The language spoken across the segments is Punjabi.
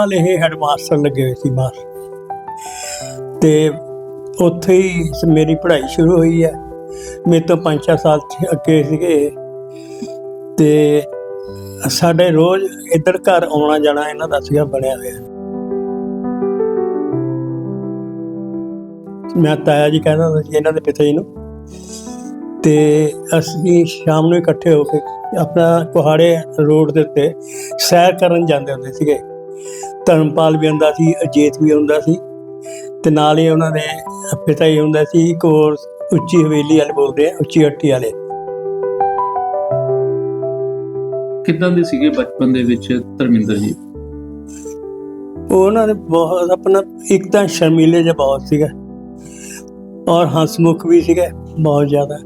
ਨਾਲ ਇਹ ਹੈਡਮਾਸਟਰ ਲੱਗੇ ਹੋਏ ਸੀ ਬਾਹਰ। ਤੇ ਉੱਥੇ ਹੀ ਮੇਰੀ ਪੜ੍ਹਾਈ ਸ਼ੁਰੂ ਹੋਈ ਹੈ। ਮੇਰੇ ਤੋਂ 5-4 ਸਾਲ ਅੱਗੇ ਸੀਗੇ ਤੇ ਸਾਡੇ ਰੋਜ਼ ਇੱਧਰ ਘਰ ਆਉਣਾ ਜਾਣਾ ਇਹਨਾਂ ਦਾ ਸੀਗਾ, ਬਣਿਆ ਹੋਇਆ। ਮੈਂ ਤਾਇਆ ਜੀ ਕਹਿੰਦਾ ਹੁੰਦਾ ਸੀ ਇਹਨਾਂ ਦੇ ਪਿਤਾ ਜੀ ਨੂੰ। ਤੇ ਅਸੀਂ ਸ਼ਾਮ ਨੂੰ ਇਕੱਠੇ ਹੋ ਕੇ ਆਪਣਾ ਕੁਹਾੜੇ ਰੋਡ ਦੇ ਉੱਤੇ ਸੈਰ ਕਰਨ ਜਾਂਦੇ ਹੁੰਦੇ ਸੀਗੇ। ਧਰਮਪਾਲ ਵੀ ਹੁੰਦਾ ਸੀ ਅਜੀਤ ਵੀ ਹੁੰਦਾ ਸੀ ਤੇ ਨਾਲ ਹੀ ਉਹਨਾਂ ਦੇ ਪਿਤਾ ਹੀ ਹੁੰਦਾ ਸੀ ਇੱਕ ਹੋਰ ਉੱਚੀ ਹਵੇਲੀ ਵਾਲੇ ਬੋਲਦੇ ਆ ਉੱਚੀ ਹੱਟੀ ਵਾਲੇ। ਕਿੱਦਾਂ ਦੇ ਸੀਗੇ ਬਚਪਨ ਦੇ ਵਿੱਚ ਧਰਮਿੰਦਰ ਜੀ? ਉਹ ਉਹਨਾਂ ਨੇ ਬਹੁਤ ਆਪਣਾ ਇੱਕ ਤਾਂ ਸ਼ਰਮੀਲੇ ਜਿਹਾ ਬਹੁਤ ਸੀਗਾ ਔਰ ਹੰਸਮੁਖ ਵੀ ਸੀਗੇ ਬਹੁਤ ਜ਼ਿਆਦਾ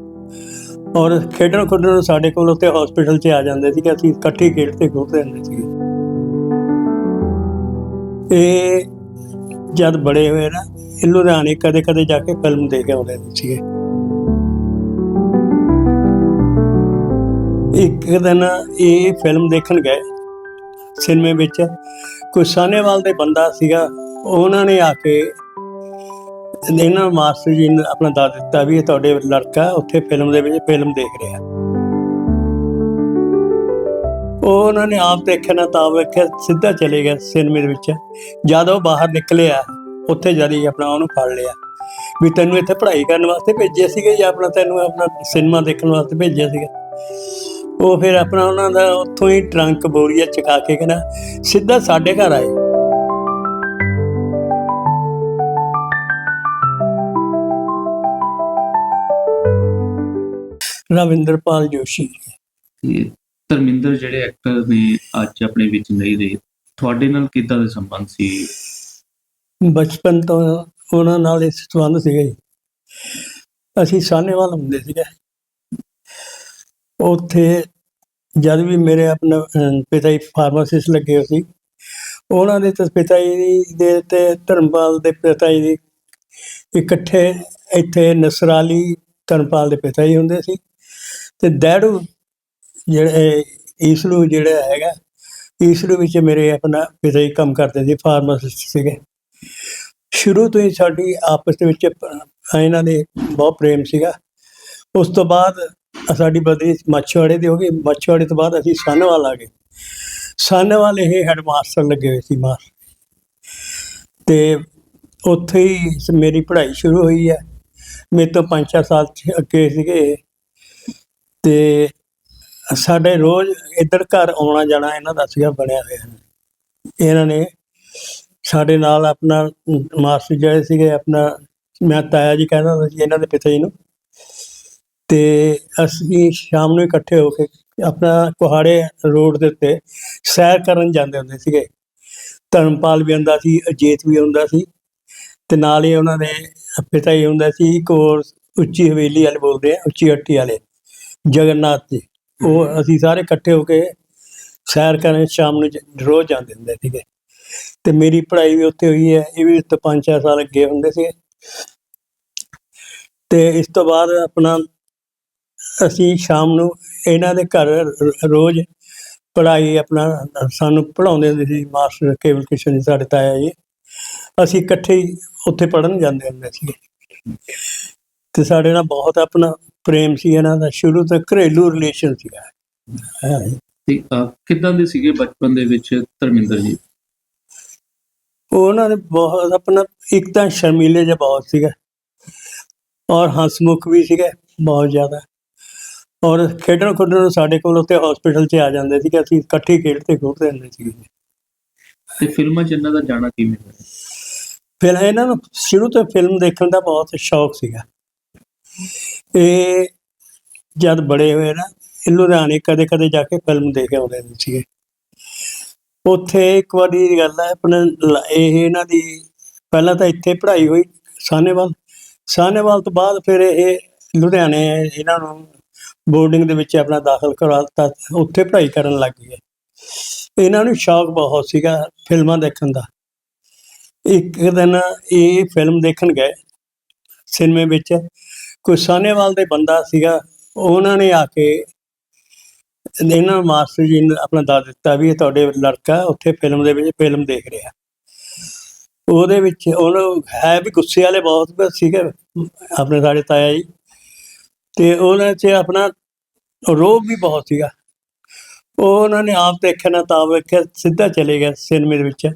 ਔਰ ਖੇਡਣ ਖੁੱਡਣ ਸਾਡੇ ਕੋਲ ਉੱਤੇ ਹਸਪੀਟਲ 'ਚ ਆ ਜਾਂਦੇ ਸੀ ਕਿ ਅਸੀਂ ਇਕੱਠੇ ਖੇਡਦੇ ਖੂਡਦੇ ਹੁੰਦੇ ਸੀ ਇਹ ਜਦ ਬੜੇ ਹੋਏ ਨਾ, ਇਹ ਲੁਧਿਆਣੇ ਕਦੇ ਕਦੇ ਜਾ ਕੇ ਫਿਲਮ ਦੇਖ ਆਉਂਦੇ ਸੀਗੇ। ਇੱਕ ਦਿਨ ਇਹ ਫਿਲਮ ਦੇਖਣ ਗਏ ਸਿਨੇਮੇ ਵਿੱਚ। ਕੋਈ ਸਾਹਨੇਵਾਲ ਦੇ ਬੰਦਾ ਸੀਗਾ, ਉਹਨਾਂ ਨੇ ਆ ਕੇ ਇਹਨਾਂ ਮਾਸਟਰ ਜੀ ਨੇ ਆਪਣਾ ਦੱਸ ਦਿੱਤਾ ਵੀ ਇਹ ਤੁਹਾਡੇ ਲੜਕਾ ਉੱਥੇ ਫਿਲਮ ਦੇ ਵਿੱਚ ਫਿਲਮ ਦੇਖ ਰਿਹਾ। ਉਹ ਉਹਨਾਂ ਨੇ ਆਪ ਦੇਖਿਆ ਨਾ ਤਾਂ ਵੇਖਿਆ, ਸਿੱਧਾ ਚਲੇ ਗਿਆ ਸਿਨੇਮੇ ਦੇ ਵਿੱਚ। ਜਦ ਉਹ ਬਾਹਰ ਨਿਕਲਿਆ, ਉੱਥੇ ਜਦੀ ਆਪਣਾ ਉਹਨੂੰ ਫੜ ਲਿਆ। ਵੀ ਤੈਨੂੰ ਇੱਥੇ ਪੜ੍ਹਾਈ ਕਰਨ ਵਾਸਤੇ ਭੇਜਿਆ ਸੀਗਾ ਜਾਂ ਆਪਣਾ ਤੈਨੂੰ ਆਪਣਾ ਸਿਨੇਮਾ ਦੇਖਣ ਵਾਸਤੇ ਭੇਜਿਆ ਸੀਗਾ? ਉਹ ਫਿਰ ਆਪਣਾ ਉਹਨਾਂ ਦਾ ਉੱਥੋਂ ਹੀ ਟਰੰਕ ਬੋਰੀਆ ਚਕਾ ਕੇ ਕਹਿੰਦਾ, ਸਿੱਧਾ ਸਾਡੇ ਘਰ ਆਏ। ਰਵਿੰਦਰਪਾਲ ਜੋਸ਼ੀ। ਤੇ ਧਰਮਿੰਦਰ ਜਿਹੜੇ ਐਕਟਰ ਨੇ ਅੱਜ ਆਪਣੇ ਵਿੱਚ ਨਹੀਂ ਰਹੇ, ਤੁਹਾਡੇ ਨਾਲ ਕਿੱਦਾਂ ਦੇ ਸੰਬੰਧ ਸੀ? ਬਚਪਨ ਤੋਂ ਉਹਨਾਂ ਨਾਲ ਇਸ ਸੰਬੰਧ ਸੀਗਾ ਜੀ। ਅਸੀਂ ਸਾਹਨੇਵਾਲ ਹੁੰਦੇ ਸੀਗੇ। ਉੱਥੇ ਜਦ ਵੀ ਮੇਰੇ ਆਪਣਾ ਪਿਤਾ ਜੀ ਫਾਰਮਾਸਿਸਟ ਲੱਗੇ ਹੋਏ ਸੀ, ਉਹਨਾਂ ਦੇ ਤੇ ਪਿਤਾ ਜੀ ਦੇ ਤੇ ਧਰਮਪਾਲ ਦੇ ਪਿਤਾ ਜੀ ਦੀ ਇਕੱਠੇ ਇੱਥੇ ਨਸਰਾਲੀ ਧਰਮਪਾਲ ਦੇ ਪਿਤਾ ਜੀ ਹੁੰਦੇ ਸੀ। ਤੇ ਡੈਡੂ ਜਿਹੜੇ ਈਸਲੂ ਜਿਹੜਾ ਹੈਗਾ ਈਸਲੂ ਵਿੱਚ ਮੇਰੇ ਆਪਣਾ ਪਿਤਾ ਜੀ ਕੰਮ ਕਰਦੇ ਸੀ ਫਾਰਮਾਸਿਸਟ ਸੀਗੇ। ਸ਼ੁਰੂ ਤੋਂ ਹੀ ਸਾਡੀ ਆਪਸ ਦੇ ਵਿੱਚ ਇਹਨਾਂ ਦੇ ਬਹੁਤ ਪ੍ਰੇਮ ਸੀਗਾ। ਉਸ ਤੋਂ ਬਾਅਦ ਸਾਡੀ ਬਦਲੀ ਮੱਛਵਾੜੇ ਦੀ ਹੋ ਗਈ। ਮੱਛਵਾੜੇ ਤੋਂ ਬਾਅਦ ਅਸੀਂ ਸਾਨੇਵਾਲ ਆ ਗਏ। ਸਾਨੇਵਾਲ ਇਹ ਹੈਡਮਾਸਟਰ ਲੱਗੇ ਹੋਏ ਸੀ ਬਾਹਰ। ਤੇ ਉੱਥੇ ਹੀ ਮੇਰੀ ਪੜ੍ਹਾਈ ਸ਼ੁਰੂ ਹੋਈ ਹੈ। ਮੇਰੇ ਤੋਂ 5-4 ਸਾਲ ਅੱਗੇ ਸੀਗੇ ਤੇ ਸਾਡੇ ਰੋਜ਼ ਇੱਧਰ ਘਰ ਆਉਣਾ ਜਾਣਾ ਇਹਨਾਂ ਦਾ ਸੀਗਾ, ਬਣਿਆ ਹੋਇਆ ਇਹਨਾਂ ਨੇ ਸਾਡੇ ਨਾਲ ਆਪਣਾ ਮਾਸਟਰ ਜਿਹੜੇ ਸੀਗੇ, ਆਪਣਾ ਮੈਂ ਤਾਇਆ ਜੀ ਕਹਿੰਦਾ ਹੁੰਦਾ ਸੀ ਇਹਨਾਂ ਦੇ ਪਿਤਾ ਜੀ ਨੂੰ। ਤੇ ਅਸੀਂ ਸ਼ਾਮ ਨੂੰ ਇਕੱਠੇ ਹੋ ਕੇ ਆਪਣਾ ਕੁਹਾੜੇ ਰੋਡ ਦੇ ਉੱਤੇ ਸੈਰ ਕਰਨ ਜਾਂਦੇ ਹੁੰਦੇ ਸੀਗੇ। ਧਰਮਪਾਲ ਵੀ ਹੁੰਦਾ ਸੀ, ਅਜੀਤ ਵੀ ਹੁੰਦਾ ਸੀ, ਤੇ ਨਾਲ ਹੀ ਉਹਨਾਂ ਦੇ ਪਿਤਾ ਹੀ ਹੁੰਦਾ ਸੀ, ਇੱਕ ਹੋਰ ਉੱਚੀ ਹਵੇਲੀ ਵਾਲੇ ਬੋਲਦੇ ਆ, ਉੱਚੀ ਹੱਟੀ ਵਾਲੇ, ਜਗਨਨਾਥ ਜੀ। ਉਹ ਅਸੀਂ ਸਾਰੇ ਇਕੱਠੇ ਹੋ ਕੇ ਸੈਰ ਕਰਨ ਸ਼ਾਮ ਨੂੰ ਜ- ਰੋਜ਼ ਜਾਂਦੇ ਹੁੰਦੇ ਸੀਗੇ। ਤੇ ਮੇਰੀ ਪੜ੍ਹਾਈ ਵੀ ਉੱਥੇ ਹੋਈ ਹੈ, ਇਹ ਵੀ ਤੋਂ ਪੰਜ ਚਾਰ ਸਾਲ ਅੱਗੇ ਹੁੰਦੇ ਸੀ ਤੇ ਇਸ ਤੋਂ ਬਾਅਦ ਆਪਣਾ ਅਸੀਂ ਸ਼ਾਮ ਨੂੰ ਇਹਨਾਂ ਦੇ ਘਰ ਰ- ਰੋਜ਼ ਪੜ੍ਹਾਈ ਆਪਣਾ ਸਾਨੂੰ ਪੜ੍ਹਾਉਂਦੇ ਹੁੰਦੇ ਸੀ, ਮਾਸਟਰ ਕੇਵਲ ਕਿਸ਼ਨ ਜੀ ਸਾਡੇ ਤਾਇਆ ਜੀ। ਅਸੀਂ ਇਕੱਠੇ ਹੀ ਉੱਥੇ ਪੜ੍ਹਨ ਜਾਂਦੇ ਹੁੰਦੇ ਸੀ ਤੇ ਸਾਡੇ ਨਾਲ ਬਹੁਤ ਆਪਣਾ ਪ੍ਰੇਮ ਸੀ ਇਹਨਾਂ ਦਾ ਸ਼ੁਰੂ ਤੋਂ ਘਰੇਲੂ ਰਿਲੇਸ਼ਨ ਸੀਗਾ। ਹਾਂ। ਤੇ ਅਹ, ਕਿੱਦਾਂ ਦੇ ਸੀਗੇ ਬਚਪਨ ਦੇ ਵਿੱਚ ਧਰਮਿੰਦਰ ਜੀ? ਉਹ ਉਹਨਾਂ ਨੇ ਬਹੁਤ ਆਪਣਾ ਇੱਕ ਤਾਂ ਸ਼ਰਮੀਲੇ ਜਿਹਾ ਬਹੁਤ ਸੀਗਾ ਔਰ ਹੰਸਮੁਖ ਵੀ ਸੀਗੇ ਬਹੁਤ ਜ਼ਿਆਦਾ। ਔਰ ਖੇਡਣ ਖੁੱਡਣ ਨੂੰ ਸਾਡੇ ਕੋਲ ਉੱਤੇ ਹਸਪੀਟਲ 'ਚ ਆ ਜਾਂਦੇ ਸੀ ਕਿ ਅਸੀਂ ਇਕੱਠੇ ਖੇਡਦੇ ਖੂਡਦੇ ਹੁੰਦੇ ਸੀ ਤੇ ਫਿਲਮਾਂ 'ਚ ਇਹਨਾਂ ਦਾ ਜਾਣਾ ਕਿਵੇਂ ਹੋਇਆ ਫਿਰ ਇਹਨਾਂ ਨੂੰ ਸ਼ੁਰੂ ਤੋਂ ਫਿਲਮ ਦੇਖਣ ਦਾ ਬਹੁਤ ਸ਼ੌਕ ਸੀਗਾ। ਇਹ ਜਦ ਬੜੇ ਹੋਏ ਨਾ, ਇਹ ਲੁਧਿਆਣੇ ਕਦੇ ਕਦੇ ਜਾ ਕੇ ਫਿਲਮ ਦੇਖ ਆਉਂਦੇ ਹੁੰਦੇ ਸੀਗੇ। ਉੱਥੇ ਇੱਕ ਵਾਰੀ ਦੀ ਗੱਲ ਹੈ, ਆਪਣੇ ਇਹ ਇਹਨਾਂ ਦੀ ਪਹਿਲਾਂ ਤਾਂ ਇੱਥੇ ਪੜ੍ਹਾਈ ਹੋਈ ਸਾਹਨੇਵਾਲ। ਸਾਹਨੇਵਾਲ ਤੋਂ ਬਾਅਦ ਫਿਰ ਇਹ ਲੁਧਿਆਣੇ ਇਹਨਾਂ ਨੂੰ ਬੋਰਡਿੰਗ ਦੇ ਵਿੱਚ ਆਪਣਾ ਦਾਖਲ ਕਰਵਾ ਦਿੱਤਾ, ਉੱਥੇ ਪੜ੍ਹਾਈ ਕਰਨ ਲੱਗ ਗਏ। ਇਹਨਾਂ ਨੂੰ ਸ਼ੌਕ ਬਹੁਤ ਸੀਗਾ ਫਿਲਮਾਂ ਦੇਖਣ ਦਾ। ਇੱਕ ਦਿਨ ਇਹ ਫਿਲਮ ਦੇਖਣ ਗਏ ਸਿਨੇਮੇ ਵਿੱਚ। ਕੋਈ ਸਾਹਨੇਵਾਲ ਦੇ ਬੰਦਾ ਸੀਗਾ, ਉਹਨਾਂ ਨੇ ਆ ਕੇ ਇਹਨਾਂ ਮਾਸਟਰ ਜੀ ਨੇ ਆਪਣਾ ਦੱਸ ਦਿੱਤਾ ਵੀ ਇਹ ਤੁਹਾਡੇ ਲੜਕਾ ਉੱਥੇ ਫਿਲਮ ਦੇ ਵਿੱਚ ਫਿਲਮ ਦੇਖ ਰਿਹਾ। ਉਹਦੇ ਵਿੱਚ ਉਹਨੂੰ ਹੈ ਵੀ ਗੁੱਸੇ ਵਾਲੇ ਬਹੁਤ ਸੀਗੇ, ਆਪਣੇ ਸਾਡੇ ਤਾਇਆ ਜੀ। ਤੇ ਉਹਨਾਂ 'ਚ ਆਪਣਾ ਰੋਬ ਵੀ ਬਹੁਤ ਸੀਗਾ। ਉਹ ਉਹਨਾਂ ਨੇ ਆਪ ਦੇਖਿਆ ਨਾ ਤਾਂ ਵੇਖਿਆ, ਸਿੱਧਾ ਚਲੇ ਗਿਆ ਸਿਨੇਮੇ ਦੇ ਵਿੱਚ।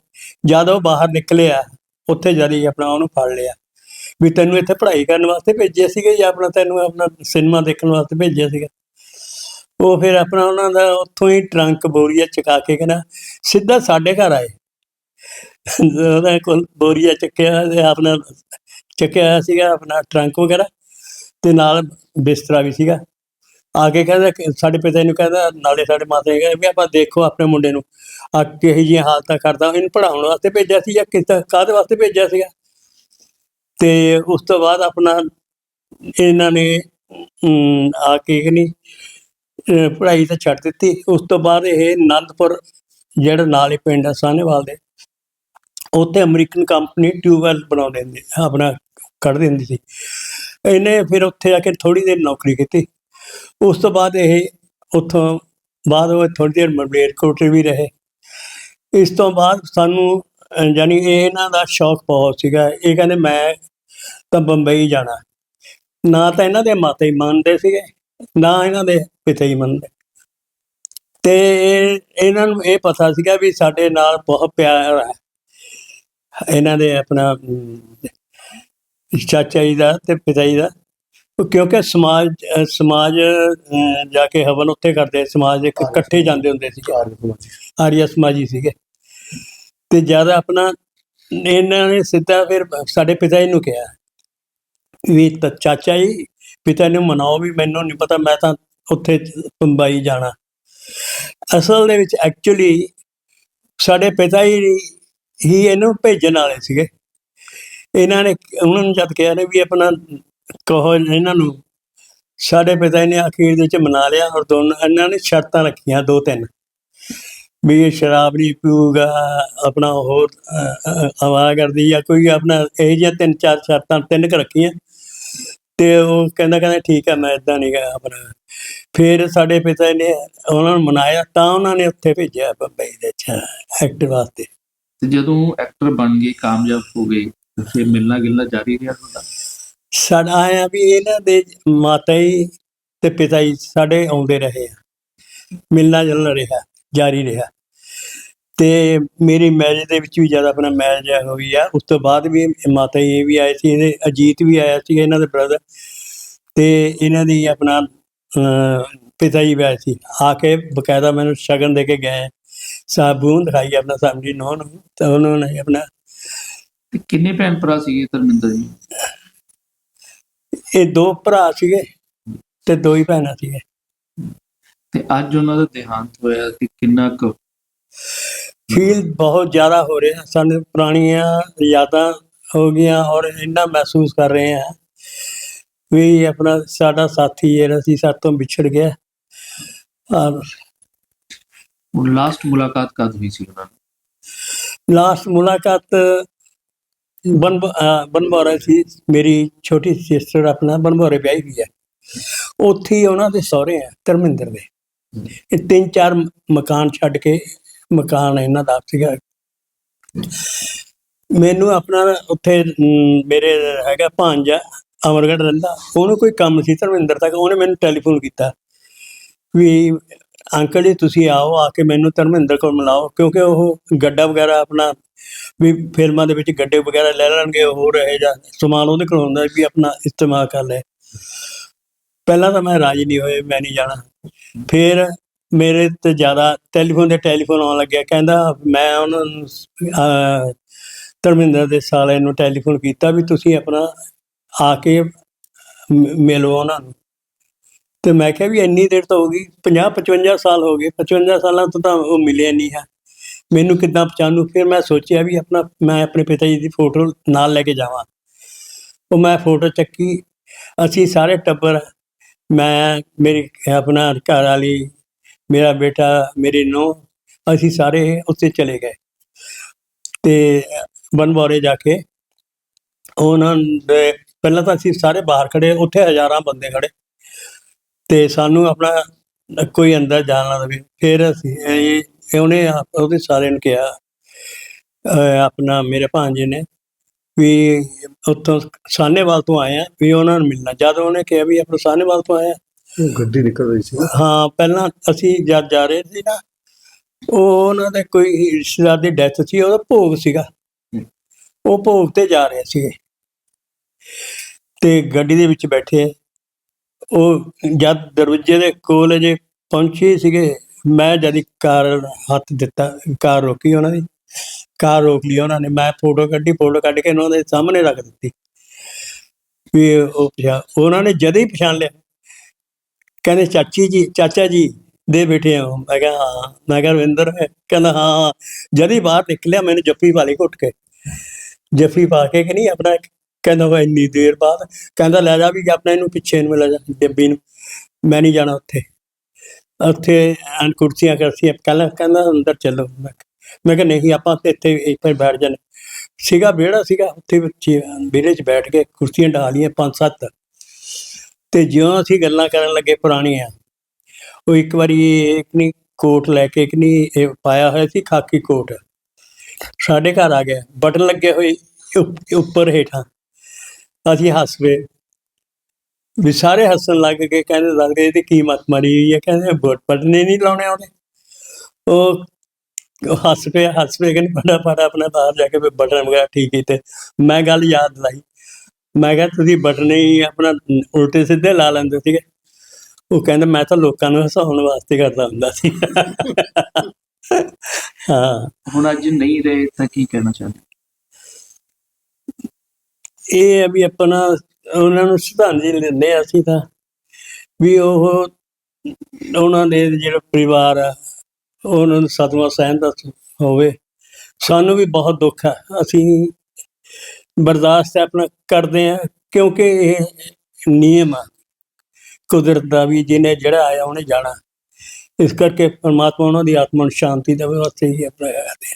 ਜਦ ਉਹ ਬਾਹਰ ਨਿਕਲਿਆ, ਉੱਥੇ ਜਦੀ ਆਪਣਾ ਉਹਨੂੰ ਫੜ ਲਿਆ। ਵੀ ਤੈਨੂੰ ਇੱਥੇ ਪੜ੍ਹਾਈ ਕਰਨ ਵਾਸਤੇ ਭੇਜਿਆ ਸੀਗਾ ਜਾਂ ਆਪਣਾ ਤੈਨੂੰ ਆਪਣਾ ਸਿਨੇਮਾ ਦੇਖਣ ਵਾਸਤੇ ਭੇਜਿਆ ਸੀਗਾ? ਉਹ ਫਿਰ ਆਪਣਾ ਉਹਨਾਂ ਦਾ ਉੱਥੋਂ ਹੀ ਟਰੰਕ ਬੋਰੀਆ ਚਕਾ ਕੇ ਕਹਿੰਦਾ, ਸਿੱਧਾ ਸਾਡੇ ਘਰ ਆਏ। ਉਹਨਾਂ ਕੋਲ ਬੋਰੀਆ ਚੱਕਿਆ ਤੇ ਆਪਣਾ ਚੱਕਿਆ ਹੋਇਆ ਸੀਗਾ, ਆਪਣਾ ਟਰੰਕ ਵਗੈਰਾ ਤੇ ਨਾਲ ਬਿਸਤਰਾ ਵੀ ਸੀਗਾ। ਆ ਕੇ ਕਹਿੰਦਾ ਸਾਡੇ ਪਿਤਾ ਜੀ ਨੂੰ ਕਹਿੰਦਾ, ਨਾਲੇ ਸਾਡੇ ਮਾਤਾ ਜੀ ਕਹਿੰਦਾ ਵੀ ਆਪਾਂ ਦੇਖੋ ਆਪਣੇ ਮੁੰਡੇ ਨੂੰ ਆ ਕਿਹੋ ਜਿਹੀਆਂ ਹਾਲਤਾਂ ਕਰਦਾ, ਇਹਨੂੰ ਪੜਾਉਣ ਵਾਸਤੇ ਭੇਜਿਆ ਸੀ ਜਾਂ ਕਿਸ ਕਾਹਦੇ ਵਾਸਤੇ ਭੇਜਿਆ ਸੀਗਾ? ਤੇ ਉਸ ਤੋਂ ਬਾਅਦ ਆਪਣਾ ਇਹਨਾਂ ਨੇ ਆ ਕੇ ਕਿ ਨਹੀਂ ਪੜ੍ਹਾਈ ਤਾਂ ਛੱਡ ਦਿੱਤੀ। ਉਸ ਤੋਂ ਬਾਅਦ ਇਹ ਆਨੰਦਪੁਰ ਜਿਹੜਾ ਨਾਲ ਹੀ ਪਿੰਡ ਆ ਸਾਹਨੇਵਾਲ ਦੇ, ਉੱਥੇ ਅਮਰੀਕਨ ਕੰਪਨੀ ਟਿਊਬਵੈਲ ਬਣਾਉਂਦੇ ਹੁੰਦੇ ਆਪਣਾ ਕੱਢ ਦਿੰਦੀ ਸੀ। ਇਹਨੇ ਫਿਰ ਉੱਥੇ ਆ ਕੇ ਥੋੜੀ ਦੇਰ ਨੌਕਰੀ ਕੀਤੀ। ਉਸ ਤੋਂ ਬਾਅਦ ਇਹ ਉੱਥੋਂ, ਬਾਅਦ ਉਹ ਥੋੜੀ ਦੇਰ ਮਲੇਰਕੋਟਲੇ ਵੀ ਰਹੇ। ਇਸ ਤੋਂ ਬਾਅਦ ਸਾਨੂੰ ਇਹ ਇਹਨਾਂ ਦਾ ਸ਼ੌਕ ਬਹੁਤ ਸੀਗਾ। ਇਹ ਕਹਿੰਦੇ ਮੈਂ ਤਾਂ ਬੰਬਈ ਜਾਣਾ ਨਾ ਤਾਂ ਇਹਨਾਂ ਦੇ ਮਾਤਾ ਹੀ ਮੰਨਦੇ ਸੀਗੇ ਨਾ ਇਹਨਾਂ ਦੇ ਪਿਤਾ ਹੀ ਮੰਨਦੇ। ਤੇ ਇਹ- ਇਹਨਾਂ ਨੂੰ ਇਹ ਪਤਾ ਸੀਗਾ ਵੀ ਸਾਡੇ ਨਾਲ ਬਹੁਤ ਪਿਆਰ ਹੈ। ਇਹਨਾਂ ਦੇ ਆਪਣਾ ਚਾਚਾ ਜੀ ਦਾ ਤੇ ਪਿਤਾ ਜੀ ਦਾ। ਕਿਉਂਕਿ ਸਮਾਜ ਸਮਾਜ ਜਾ ਕੇ ਹਵਨ ਉੱਥੇ ਕਰਦੇ ਸਮਾਜ ਦੇ ਇਕ- ਇਕੱਠੇ ਜਾਂਦੇ ਹੁੰਦੇ ਸੀਗੇ। ਆਰੀਆ ਸਮਾਜੀ ਸੀਗੇ। ਤੇ ਜ਼ਿਆਦਾ ਆਪਣਾ ਇਹਨਾਂ ਨੇ ਸਿੱਧਾ ਫਿਰ ਸਾਡੇ ਪਿਤਾ ਜੀ ਨੂੰ ਕਿਹਾ ਵੀ ਤਾਂ, ਚਾਚਾ ਜੀ, ਪਿਤਾ ਨੂੰ ਮਨਾਓ ਵੀ ਮੈਨੂੰ ਨਹੀਂ ਪਤਾ, ਮੈਂ ਤਾਂ ਉੱਥੇ ਬੰਬਈ ਜਾਣਾ। ਅਸਲ ਦੇ ਵਿੱਚ ਐਕਚੁਅਲੀ ਸਾਡੇ ਪਿਤਾ ਜੀ ਹੀ ਇਹਨੂੰ ਭੇਜਣ ਵਾਲੇ ਸੀਗੇ। ਇਹਨਾਂ ਨੇ ਉਹਨਾਂ ਨੂੰ ਜਦ ਕਿਹਾ ਨੇ ਵੀ ਆਪਣਾ ਕਹੋ ਇਹਨਾਂ ਨੂੰ, ਸਾਡੇ ਪਿਤਾ ਜੀ ਨੇ ਅਖੀਰ ਦੇ ਵਿੱਚ ਮਨਾ ਲਿਆ ਔਰ ਦੋਨੋਂ, ਇਹਨਾਂ ਨੇ ਸ਼ਰਤਾਂ ਰੱਖੀਆਂ ਦੋ ਤਿੰਨ। ਵੀ ਇਹ ਸ਼ਰਾਬ ਨਹੀਂ ਪੀਊਗਾ ਆਪਣਾ ਹੋਰ ਆਵਾਜ਼ ਕਰਦੀ ਜਾਂ ਕੋਈ ਆਪਣਾ ਇਹ ਜਿਹੀਆਂ ਤਿੰਨ ਚਾਰ ਸ਼ਰਤਾਂ ਤਿੰਨ ਕੁ ਰੱਖੀਆਂ। ਤੇ ਉਹ ਕਹਿੰਦਾ ਕਹਿੰਦਾ ਠੀਕ ਹੈ ਮੈਂ ਇਦਾਂ ਨਹੀਂ ਗਾ ਆਪਣਾ। ਫਿਰ ਸਾਡੇ ਪਿਤਾ ਨੇ ਉਹਨਾਂ ਨੂੰ ਮਨਾਇਆ ਤਾਂ ਉਹਨਾਂ ਨੇ ਉੱਥੇ ਭੇਜਿਆ ਬੰਬਈ ਦੇ ਚ ਐਕਟ ਵਾਸਤੇ। ਤੇ ਜਦੋਂ ਐਕਟਰ ਬਣ ਗਏ ਕਾਮਯਾਬ ਹੋ ਗਏ ਫਿਰ ਮਿਲਣਾ ਗਿਲਣਾ ਜਾਰੀ ਰਿਹਾ ਤੁਹਾਡਾ? ਸਾਡਾ ਆਇਆ ਵੀ ਇਹਨਾਂ ਦੇ ਮਾਤਾ ਜੀ ਤੇ ਪਿਤਾ ਜੀ ਸਾਡੇ ਆਉਂਦੇ ਰਹੇ ਆ। ਮਿਲਣਾ ਜੁਲਣਾ ਰਿਹਾ। ਜਾਰੀ ਰਿਹਾ। ਤੇ ਮੇਰੀ ਮੈਰਿਜ ਦੇ ਵਿੱਚ ਵੀ ਜ਼ਿਆਦਾ ਆਪਣਾ ਮੈਰਿਜ ਹੋਈ ਆ। ਉਸ ਤੋਂ ਬਾਅਦ ਵੀ ਮਾਤਾ ਜੀ ਵੀ ਆਏ ਸੀ ਇਹਦੇ ਅਜੀਤ ਵੀ ਆਇਆ ਸੀ ਇਹਨਾਂ ਦੇ ਬ੍ਰਦਰ ਤੇ ਇਹਨਾਂ ਦੀ ਆਪਣਾ ਪਿਤਾ ਜੀ ਵੀ ਆਏ ਸੀ। ਆ ਕੇ ਬਕਾਇਦਾ ਮੈਨੂੰ ਸ਼ਗਨ ਦੇ ਕੇ ਗਏ। ਸਾਬੂਨ ਦਿਖਾਈ ਆਪਣਾ ਸਾਮਜੀ ਨੌ ਨੂੰ ਤਾਂ ਉਹਨਾਂ ਨੇ ਆਪਣਾ ਕਿੰਨੇ ਭੈਣ ਭਰਾ ਸੀਗੇ ਧਰਮਿੰਦਰ ਜੀ? ਇਹ ਦੋ ਭਰਾ ਸੀਗੇ ਤੇ ਦੋ ਹੀ ਭੈਣਾਂ ਸੀਗੇ ਤੇ ਅੱਜ ਉਹਨਾਂ ਦਾ ਦੇਹਾਂਤ ਹੋਇਆ ਤੇ ਕਿੰਨਾ ਕੁ ਫੀਲ ਬਹੁਤ ਜ਼ਿਆਦਾ ਹੋ ਰਿਹਾ। ਸਾਨੂੰ ਪੁਰਾਣੀਆਂ ਯਾਦਾਂ ਹੋ ਗਈਆਂ ਔਰ ਇੰਨਾ ਮਹਿਸੂਸ ਕਰ ਰਹੇ ਹਾਂ ਵੀ ਆਪਣਾ ਸਾਡਾ ਸਾਥੀ ਜਿਹੜਾ ਸੀ ਸਾਡੇ ਤੋਂ ਵਿਛੜ ਗਿਆ। ਔਰ ਉਹ ਲਾਸਟ ਮੁਲਾਕਾਤ ਕਦ ਹੋਈ ਸੀ ਉਹਨਾਂ ਨਾਲ ਲਾਸਟ ਮੁਲਾਕਾਤ ਬਨ ਬਨਬੋਰੇ ਸੀ। ਮੇਰੀ ਛੋਟੀ ਸਿਸਟਰ ਆਪਣਾ ਬਨਬੋਰੇ ਵਿਆਹੀ ਹੋਈ ਹੈ। ਉੱਥੇ ਉਹਨਾਂ ਦੇ ਸਹੁਰੇ ਆ ਧਰਮਿੰਦਰ ਦੇ। ਇਹ ਤਿੰਨ ਚਾਰ ਮਕਾਨ ਛੱਡ ਕੇ ਮਕਾਨ ਇਹਨਾਂ ਦਾ ਸੀਗਾ। ਮੈਨੂੰ ਆਪਣਾ ਉੱਥੇ ਮੇਰੇ ਹੈਗਾ ਭਾਂਜਾ ਅਮਰਗੜ੍ਹ ਰਹਿੰਦਾ। ਉਹਨੂੰ ਕੋਈ ਕੰਮ ਸੀ, ਧਰਮਿੰਦਰ ਤੱਕ ਉਹਨੇ ਮੈਨੂੰ ਟੈਲੀਫੋਨ ਕੀਤਾ ਵੀ ਅੰਕਲ ਜੀ, ਤੁਸੀਂ ਆਓ, ਆ ਕੇ ਮੈਨੂੰ ਧਰਮਿੰਦਰ ਕੋਲ ਮਿਲਾਓ, ਕਿਉਂਕਿ ਉਹ ਗੱਡਾ ਵਗੈਰਾ ਆਪਣਾ ਵੀ ਫਿਲਮਾਂ ਦੇ ਵਿੱਚ ਗੱਡੇ ਵਗੈਰਾ ਲੈ ਲੈਣਗੇ ਹੋਰ ਇਹ ਜਾਂ ਸਮਾਨ ਉਹਦੇ ਕੋਲ ਹੁੰਦਾ ਵੀ ਆਪਣਾ ਇਸਤੇਮਾਲ ਕਰ ਲੈ ਪਹਿਲਾਂ ਤਾਂ ਮੈਂ ਰਾਜੀ ਨਹੀਂ ਹੋਏ, ਮੈਂ ਨਹੀਂ ਜਾਣਾ। ਫਿਰ ਮੇਰੇ ਤੇ ਜ਼ਿਆਦਾ ਟੈਲੀਫੋਨ ਤੇ ਟੈਲੀਫੋਨ ਆਉਣ ਲੱਗਿਆ। ਕਹਿੰਦਾ, ਮੈਂ ਉਹਨਾਂ ਨੂੰ ਧਰਮਿੰਦਰ ਦੇ ਸਾਲੇ ਨੂੰ ਟੈਲੀਫੋਨ ਕੀਤਾ ਵੀ ਤੁਸੀਂ ਆਪਣਾ ਆ ਕੇ ਮ- ਮਿਲੋ ਉਹਨਾਂ ਨੂੰ। ਤੇ ਮੈਂ ਕਿਹਾ ਵੀ ਇੰਨੀ ਦੇਰ ਤਾਂ ਹੋ ਗਈ 50 55 ਸਾਲ ਹੋ ਗਏ। 55 ਸਾਲਾਂ ਤੋਂ ਤਾਂ ਉਹ ਮਿਲਿਆ ਨਹੀਂ ਹੈ। ਮੈਨੂੰ ਕਿੱਦਾਂ ਪਛਾਣੂ? ਫਿਰ ਮੈਂ ਸੋਚਿਆ ਵੀ ਆਪਣਾ, ਮੈਂ ਆਪਣੇ ਪਿਤਾ ਜੀ ਦੀ ਫੋਟੋ ਨਾਲ ਲੈ ਕੇ ਜਾਵਾਂ। ਉਹ ਮੈਂ ਫੋਟੋ ਚੱਕੀ। ਅਸੀਂ ਸਾਰੇ ਟੱਬਰ ਮੈਂ, ਮੇਰੀ ਆਪਣਾ ਘਰ ਵਾਲੀ, ਮੇਰਾ ਬੇਟਾ, ਮੇਰੀ ਨੂੰਹ, ਅਸੀਂ ਸਾਰੇ ਉੱਥੇ ਚਲੇ ਗਏ। ਤੇ ਬਨਬੋਰੇ ਜਾ ਕੇ ਉਹਨਾਂ ਦੇ, ਪਹਿਲਾਂ ਤਾਂ ਅਸੀਂ ਸਾਰੇ ਬਾਹਰ ਖੜੇ ਉੱਥੇ ਹਜ਼ਾਰਾਂ ਬੰਦੇ ਖੜੇ ਤੇ ਸਾਨੂੰ ਆਪਣਾ ਕੋਈ ਅੰਦਰ ਜਾਣ ਨਾ ਦੇਵੇ। ਫਿਰ ਅਸੀਂ ਇਹ ਉਹਨੇ ਉਹਦੇ ਸਾਰਿਆਂ ਨੂੰ ਕਿਹਾ ਆਪਣਾ ਮੇਰੇ ਭਾਂਜੇ ਨੇ ਵੀ ਉੱਥੋਂ ਸਾਹਨੇਵਾਲ ਤੋਂ ਆਏ ਆ ਵੀ ਉਹਨਾਂ ਨੂੰ ਮਿਲਣਾ। ਜਦ ਉਹਨੇ ਕਿਹਾ ਵੀ ਆਪਾਂ ਸਾਹਨੇਵਾਲ ਤੋਂ ਆਏ ਆ ਗੱਡੀ ਨਿਕਲ ਰਹੀ ਸੀ ਹਾਂ ਪਹਿਲਾਂ ਅਸੀਂ ਜਦ ਜਾ ਰਹੇ ਸੀ ਨਾ ਉਹ ਉਹਨਾਂ ਦੇ ਕੋਈ ਰਿਸ਼ਤੇਦਾਰ ਦੀ ਡੈਥ ਸੀ ਉਹਦਾ ਭੋਗ ਸੀਗਾ। ਉਹ ਭੋਗ ਤੇ ਜਾ ਰਹੇ ਸੀਗੇ। ਤੇ ਗੱਡੀ ਦੇ ਵਿੱਚ ਬੈਠੇ ਉਹ ਜਦ ਦਰਵਾਜ਼ੇ ਦੇ ਕੋਲ ਜੇ ਪਹੁੰਚੇ ਸੀਗੇ ਮੈਂ ਜਦ ਕਾਰ ਹੱਥ ਦਿੱਤਾ ਕਾਰ ਰੋਕੀ ਉਹਨਾਂ ਦੀ। ਕਾਰ ਰੋਕ ਲਈ ਉਹਨਾਂ ਨੇ, ਮੈਂ ਫੋਟੋ ਕੱਢੀ, ਫੋਟੋ ਕੱਢ ਕੇ ਉਹਨਾਂ ਦੇ ਸਾਹਮਣੇ ਰੱਖ ਦਿੱਤੀ। ਵੀ ਉਹ ਉਹਨਾਂ ਨੇ ਜਦ ਹੀ ਪਛਾਣ ਲਿਆ। ਕਹਿੰਦੇ, ਚਾਚੀ ਜੀ, ਚਾਚਾ ਜੀ ਦੇ ਬੇਟੇ ਹੋ ਮੈਂ ਕਿਹਾ, ਹਾਂ, ਮੈਂ ਕਿਹਾ, ਰਵਿੰਦਰ ਹੈ। ਕਹਿੰਦਾ, ਹਾਂ ਜਦ ਹੀ ਬਾਹਰ ਨਿਕਲਿਆ, ਮੈਨੂੰ ਜੱਫੀ ਪਾ ਲਈ ਘੁੱਟ ਕੇ। ਜੱਫੀ ਪਾ ਕੇ ਕਿ ਨਹੀਂ, ਆਪਣਾ ਕਹਿੰਦਾ ਵਾ ਇੰਨੀ ਦੇਰ ਬਾਅਦ, ਕਹਿੰਦਾ, ਲੈ ਜਾ ਵੀ, ਆਪਣਾ ਇਹਨੂੰ ਪਿੱਛੇ ਨੂੰ ਲੈ ਜਾ ਡੱਬੀ ਨੂੰ। ਮੈਂ ਨਹੀਂ ਜਾਣਾ ਉੱਥੇ। ਉੱਥੇ ਐਨ ਕੁਰਸੀਆਂ ਕਰਸੀਆਂ ਕਹਿੰਦਾ ਕਹਿੰਦਾ, ਅੰਦਰ ਚੱਲੋ। ਮੈਂ ਮੈਂ ਕਿਹਾ, ਨਹੀਂ, ਆਪਾਂ ਤੇ ਇੱਥੇ ਇੱਥੇ ਬੈਠ ਜਾਣੇ ਸੀਗਾ, ਵਿਹੜਾ ਸੀਗਾ, ਉੱਥੇ ਵਿਹੜੇ 'ਚ ਬੈਠ ਕੇ ਕੁਰਸੀਆਂ ਢਾ ਲਈਆਂ ਪੰਜ ਸੱਤ। ਤੇ ਜਿਉਂ ਅਸੀਂ ਗੱਲਾਂ ਕਰਨ ਲੱਗੇ ਪੁਰਾਣੀਆਂ, ਉਹ ਇੱਕ ਵਾਰੀ ਇੱਕ ਨਹੀਂ ਕੋਟ ਲੈ ਕੇ, ਇੱਕ ਨਹੀਂ ਪਾਇਆ ਹੋਇਆ ਸੀ ਖਾਕੀ ਕੋਟ। ਸਾਡੇ ਘਰ ਆ ਗਿਆ, ਬਟਨ ਲੱਗੇ ਹੋਏ ਉੱਪਰ ਹੇਠਾਂ। ਅਸੀਂ ਹੱਸ ਪਏ। ਵੀ ਸਾਰੇ ਹੱਸਣ ਲੱਗ ਕੇ ਕਹਿੰਦੇ ਲੱਗਦੇ ਇਹਦੀ ਕੀਮਤ ਮਾਰੀ ਹੋਈ ਹੈ? ਕਹਿੰਦੇ, ਬਟ, ਬਟਨ ਨਹੀਂ ਲਾਉਣੇ ਉਹਨੇ। ਉਹ ਉਹ ਹੱਸ ਪਿਆ ਹੱਸ ਪਿਆ ਕਿ ਬੜਾ ਬੜਾ ਆਪਣਾ ਬਾਹਰ ਜਾ ਕੇ ਬਟਨ ਵਗੈਰਾ ਠੀਕ ਕੀਤੇ। ਮੈਂ ਗੱਲ ਯਾਦ ਲਾਈ। ਮੈਂ ਕਿਹਾ ਤੁਸੀਂ ਬਟਨ ਹੀ ਆਪਣਾ ਉਲਟੇ ਸਿੱਧੇ ਲਾ ਲੈਂਦੇ ਸੀਗੇ। ਉਹ ਕਹਿੰਦਾ ਮੈਂ ਤਾਂ ਲੋਕਾਂ ਨੂੰ ਹਸਾਉਣ ਵਾਸਤੇ ਕਰਦਾ ਹੁੰਦਾ ਸੀ। ਹਾਂ। ਹੁਣ ਅੱਜ ਨਹੀਂ ਰਹੇ ਤਾਂ ਕੀ ਕਹਿਣਾ ਚਾਹੁੰਦੇ? ਇਹ ਹੈ ਵੀ ਆਪਣਾ ਉਹਨਾਂ ਨੂੰ ਸ਼ਰਧਾਂਜਲੀ ਦਿੰਦੇ ਹਾਂ ਅਸੀਂ ਤਾਂ। ਵੀ ਉਹ ਉਹਨਾਂ ਦੇ ਜਿਹੜਾ ਪਰਿਵਾਰ ਆ ਉਹਨਾਂ ਨੂੰ ਸਦਮਾ ਸਹਿਣ ਦਾ ਹੋਵੇ। ਸਾਨੂੰ ਵੀ ਬਹੁਤ ਦੁੱਖ ਹੈ। ਅਸੀਂ ਬਰਦਾਸ਼ਤ ਆਪਣਾ ਕਰਦੇ ਆ ਕਿਉਂਕਿ ਇਹ ਨਿਯਮ ਆ। ਕੁਦਰਤ ਦਾ ਵੀ, ਜਿਹਨੇ ਜਿਹੜਾ ਆਇਆ ਉਹਨੇ ਜਾਣਾ। ਇਸ ਕਰਕੇ ਪਰਮਾਤਮਾ ਉਹਨਾਂ ਦੀ ਆਤਮਾ ਨੂੰ ਸ਼ਾਂਤੀ ਦੇਵੇ ਵਾਸਤੇ ਹੀ ਆਪਣਾ ਕਰਦੇ